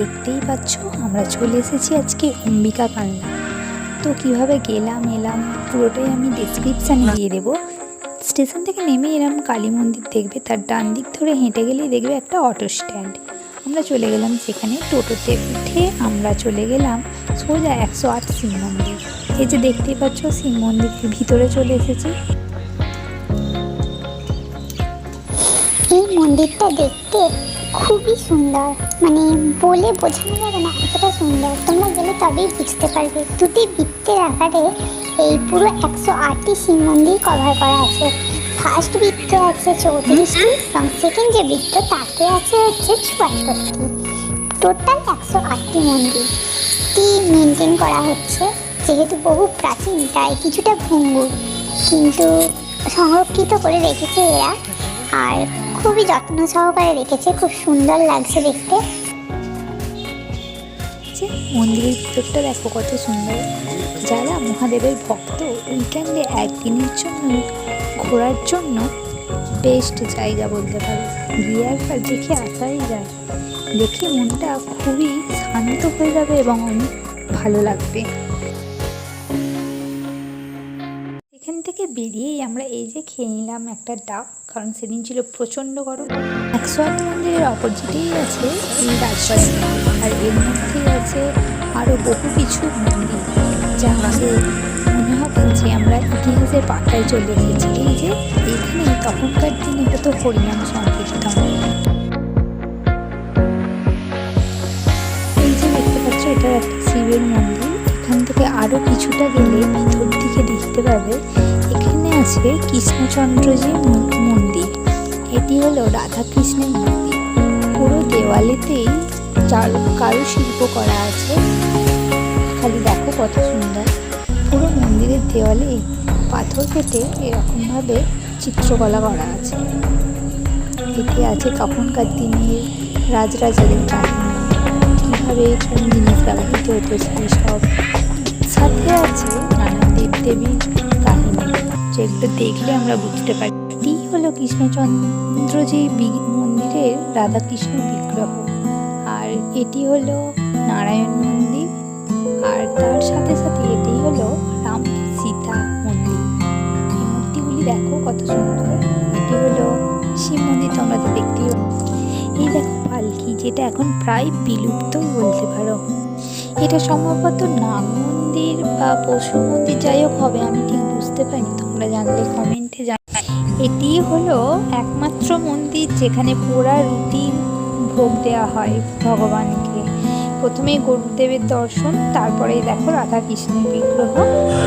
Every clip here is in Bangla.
দেখতেই পাচ্ছ, আমরা চলে এসেছি আজকে অম্বিকা কান্না তো কীভাবে গেলাম, এলাম, পুরোটাই আমি ডিসক্রিপশানে দিয়ে দেবো। স্টেশন থেকে নেমে এলাম, কালী মন্দির দেখবে, তার ডান দিক ধরে হেঁটে গেলেই দেখবে একটা অটো স্ট্যান্ড আমরা চলে গেলাম সেখানে টোটোতে উঠে আমরা চলে গেলাম সোজা একশো আট শিব মন্দির। এই যে দেখতেই পাচ্ছ, শিব মন্দিরের ভিতরে চলে এসেছি। এই মন্দিরটা দেখতে খুবই সুন্দর। মানে বলে বোঝানো যাবে না এতটা সুন্দর। তোমরা গেলে তবেই বুঝতে পারবে। দুটি বৃত্তের আকারে এই পুরো একশো আটটি শিব মন্দির কভার করা আছে। ফার্স্ট বৃত্ত আছে চৌত্রিশটি, এবং সেকেন্ড যে বৃত্ত, তাতে আছে হচ্ছে চুয়াত্তরটি। টোটাল একশো আটটি মন্দির। টি মেনটেন করা হচ্ছে। যেহেতু বহু প্রাচীন, তাই কিছুটা ভঙ্গুর। কিন্তু সংরক্ষিত করে রেখেছে এরা। আর খুবই যত্ন সহকারে রেখেছে, খুব সুন্দর লাগছে দেখতে। মন্দিরের ভিতরটা দেখো কত সুন্দর। যারা মহাদেবের ভক্ত উইকেন্ডে একদিনের জন্য, ঘোরার জন্য বেস্ট জায়গা বলতে পারো। গিয়ে একবার দেখে আসাই যায়। দেখে মনটা খুবই শান্ত হয়ে যাবে এবং অনেক ভালো লাগবে। বেরিয়েই আমরা এই যে খেয়ে নিলাম একটা ডাব, কারণ সেদিন ছিল প্রচণ্ড গরম। একশো আট মন্দিরের অপোজিটেই আছে এই রাজবাড়ি, আর এর মধ্যেই আছে আরও বহু কিছু মন্দির, যা আমাদের মনে হবে যে আমরা ইতিহাসের পাতায় চলে এসেছি। এই যে এখানে তখনকার দিনে হতো হরিনাম সংকীর্তন। এই যে দেখতে পাচ্ছ, এটা একটা শিবের মন্দির। এখান থেকে আরও কিছুটা গেলে ভিতর দিকে দেখতে পাবে আছে কৃষ্ণচন্দ্রজির মন্দির। এটি হলো রাধাকৃষ্ণের মন্দির। পুরো দেওয়ালেতেই চার কারুশিল্প করা আছে। খালি দেখো কত সুন্দর। পুরো মন্দিরের দেওয়ালে পাথর কেটে এরকমভাবে চিত্রকলা করা আছে। এতে আছে তখনকার দিনের রাজরাজাদের কাহিনী কীভাবে কোন জিনিস ব্যবহৃত হতো সেই সব। সাথে আছে নানা দেবদেবীর যেগুলো দেখলে আমরা বুঝতে পারি। এটি হলো কৃষ্ণচন্দ্রজি বি- মন্দিরের রাধাকৃষ্ণ বিগ্রহ। আর এটি হলো নারায়ণ মন্দির। আর তার সাথে সাথে এটি হলো রাম সীতা মন্দির। এই মূর্তিগুলি দেখো কত সুন্দর। এটি হলো শিব মন্দির, তোমরা তো দেখতেই। এই দেখো পালকি, যেটা এখন প্রায় বিলুপ্ত বলতে পারো। এটা সম্ভবত নাগ মন্দির বা পশু মন্দির, যাই হোক হবে, আমি ঠিক বুঝতে পারিনি। তোমরা জানলে কমেন্টে জান এটি হলো একমাত্র মন্দির যেখানে পোড়া রুটি ভোগ দেওয়া হয় ভগবানকে। প্রথমে গরুদেবের দর্শন, তারপরে দেখো রাধা কৃষ্ণের বিগ্রহ।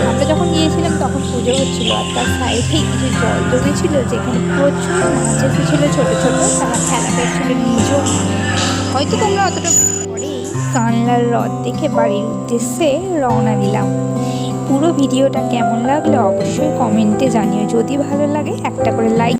আমরা যখন গিয়েছিলাম তখন পুজো হচ্ছিল আর তার সাইডে কিছু জল জমেছিল, যেখানে প্রচুর মাছ এসেছিল ছোট ছোট তারা খেলা করছিল নিজেও। হয়তো তোমরা অতটা পরেই কানলার হ্রদ দেখে বাড়ির উদ্দেশ্যে রওনা দিলাম। পুরো ভিডিওটা কেমন লাগল অবশ্যই কমেন্টে জানিও। যদি ভালো লাগে একটা করে লাইক